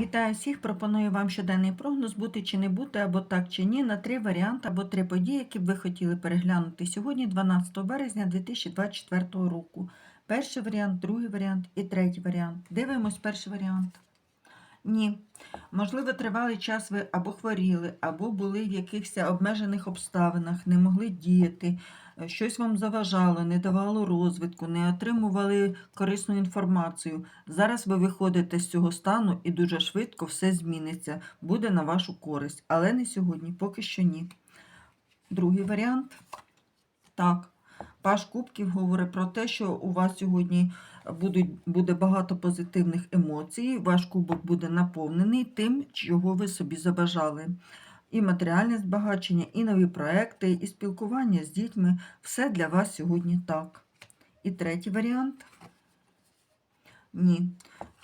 Вітаю всіх! Пропоную вам щоденний прогноз бути чи не бути, або так чи ні, на три варіанти або три події, які б ви хотіли переглянути сьогодні, 12 березня 2024 року. Перший варіант, другий варіант і третій варіант. Дивимось перший варіант. Ні. Можливо, тривалий час ви або хворіли, або були в якихось обмежених обставинах, не могли діяти, е, щось вам заважало, не давало розвитку, не отримували корисну інформацію. Зараз ви виходите з цього стану і дуже швидко все зміниться, буде на вашу користь, але не сьогодні, поки що ні. Другий варіант. Так. Паш Кубків говорить про те, що у вас сьогодні будуть, буде багато позитивних емоцій, ваш кубок буде наповнений тим, чого ви собі забажали. І матеріальне збагачення, і нові проекти, і спілкування з дітьми. Все для вас сьогодні так. І третій варіант. Ні.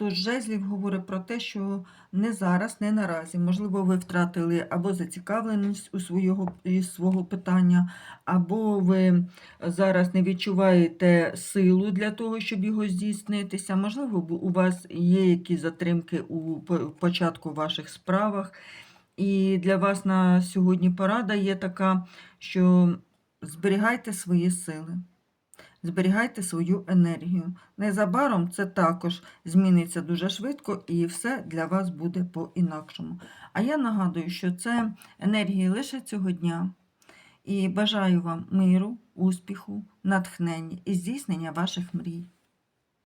Тож жезлів говорить про те, що не зараз, не наразі. Можливо, ви втратили або зацікавленість у свого, свого питання, або ви зараз не відчуваєте силу для того, щоб його здійснитися. Можливо, у вас є якісь затримки у по- початку ваших справах. І для вас на сьогодні порада є така, що зберігайте свої сили. Зберігайте свою енергію. Незабаром це також зміниться дуже швидко і все для вас буде по-інакшому. А я нагадую, що це енергії лише цього дня. І бажаю вам миру, успіху, натхнення і здійснення ваших мрій.